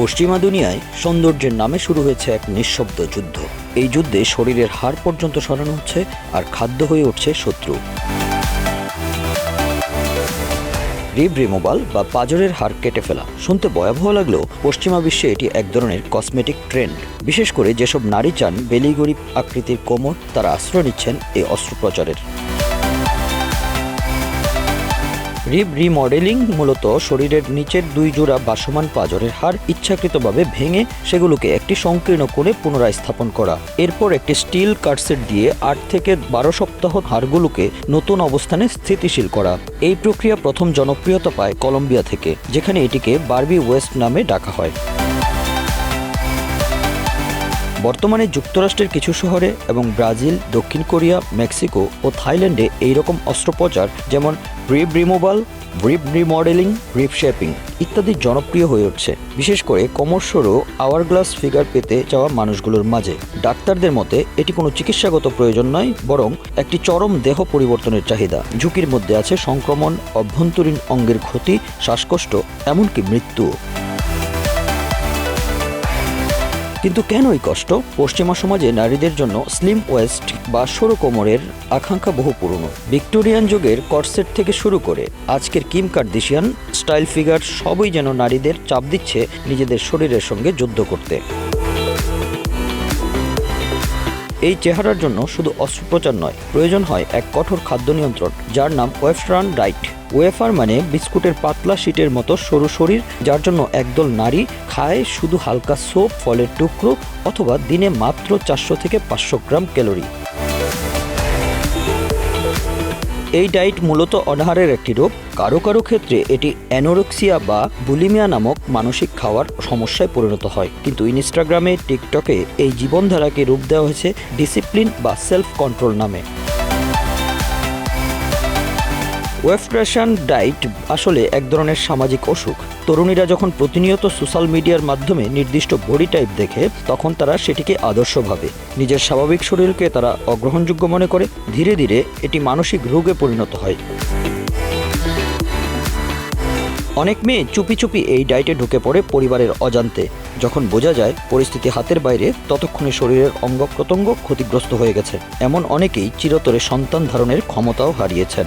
পশ্চিমা দুনিয়ায় সৌন্দর্যের নামে শুরু হয়েছে এক নিঃশব্দ যুদ্ধ। এই যুদ্ধে শরীরের হাড় পর্যন্ত সরানো হচ্ছে আর খাদ্য হয়ে উঠছে শত্রু। রিব রিমোভাল বা পাজরের হাড় কেটে ফেলা। শুনতে ভয়াবহ লাগলেও পশ্চিমা বিশ্বে এটি এক ধরনের কসমেটিক ট্রেন্ড। বিশেষ করে যেসব নারী চান বেলিগরিব আকৃতির কোমর, তারা আশ্রয় নিচ্ছেন এই অস্ত্রোপচারের। রিব রিমডেলিং মূলত শরীরের নিচের দুই জোড়া বাসমান পাজরের হাড় ইচ্ছাকৃতভাবে ভেঙে সেগুলোকে একটি সংকীর্ণ করে পুনরায় স্থাপন করা। এরপর একটি স্টিল কার্সেট দিয়ে আট থেকে বারো সপ্তাহ হাড়গুলোকে নতুন অবস্থানে স্থিতিশীল করা। এই প্রক্রিয়া প্রথম জনপ্রিয়তা পায় কলম্বিয়া থেকে, যেখানে এটিকে বার্বি ওয়েস্ট নামে ডাকা হয়। বর্তমানে যুক্তরাষ্ট্রের কিছু শহরে এবং ব্রাজিল, দক্ষিণ কোরিয়া, মেক্সিকো ও থাইল্যান্ডে এই রকম অস্ত্রোপচার যেমন rib removal, rib remodelling, rib shaping ইত্যাদি জনপ্রিয় হয়ে উঠছে। বিশেষ করে কোমরসরো আওয়ার গ্লাস ফিগার পেতে যাওয়া মানুষগুলোর মাঝে। ডাক্তারদের মতে, এটি কোনো চিকিৎসাগত প্রয়োজন নয়, বরং একটি চরম দেহ পরিবর্তনের চাহিদা। ঝুঁকির মধ্যে আছে সংক্রমণ, অভ্যন্তরীণ অঙ্গের ক্ষতি, শ্বাসকষ্ট, এমনকি মৃত্যুও। কিন্তু কেন এই কষ্ট? পশ্চিমা সমাজে নারীদের জন্য স্লিম ওয়েস্ট বা সরু কোমরের আকাঙ্ক্ষা বহু পুরনো। ভিক্টোরিয়ান যুগের কটসেট থেকে শুরু করে আজকের কিম কার্ডিশিয়ান স্টাইল ফিগার সবই যেন নারীদের চাপ দিচ্ছে নিজেদের শরীরের সঙ্গে যুদ্ধ করতে। এই চেহারার জন্য শুধু অস্ত্রোপচার নয়, প্রয়োজন হয় এক কঠোর খাদ্য নিয়ন্ত্রণ, যার নাম ওয়েফরান ডাইট ওয়েফার মানে বিস্কুটের পাতলা শীটের মতো সরু শরীর, যার জন্য একদল নারী খায় শুধু হালকা সোপ, ফলের টুকরো, অথবা দিনে মাত্র চারশো থেকে পাঁচশো গ্রাম ক্যালোরি। এই ডায়েট মূলত অনাহারের একটি রোগ। কারও কারও ক্ষেত্রে এটি অ্যানোরক্সিয়া বা বুলিমিয়া নামক মানসিক খাওয়ার সমস্যায় পরিণত হয়। কিন্তু ইনস্টাগ্রামে, টিকটকে এই জীবনধারাকে রূপ দেওয়া হয়েছে ডিসিপ্লিন বা সেলফ কন্ট্রোল নামে। ওয়েফট্রেশন ডায়েট আসলে এক ধরনের সামাজিক অসুখ। তরুণীরা যখন প্রতিনিয়ত সোশ্যাল মিডিয়ার মাধ্যমে নির্দিষ্ট বডি টাইপ দেখে, তখন তারা সেটিকে আদর্শ ভাবে। নিজের স্বাভাবিক শরীরকে তারা অগ্রহণযোগ্য মনে করে, ধীরে ধীরে এটি মানসিক রোগে পরিণত হয়। অনেক মেয়ে চুপি চুপি এই ডায়েটে ঢুকে পড়ে পরিবারের অজান্তে। যখন বোঝা যায় পরিস্থিতি হাতের বাইরে, ততক্ষণে শরীরের অঙ্গ প্রত্যঙ্গ ক্ষতিগ্রস্ত হয়ে গেছে। এমন অনেকেই চিরতরে সন্তান ধারণের ক্ষমতাও হারিয়েছেন।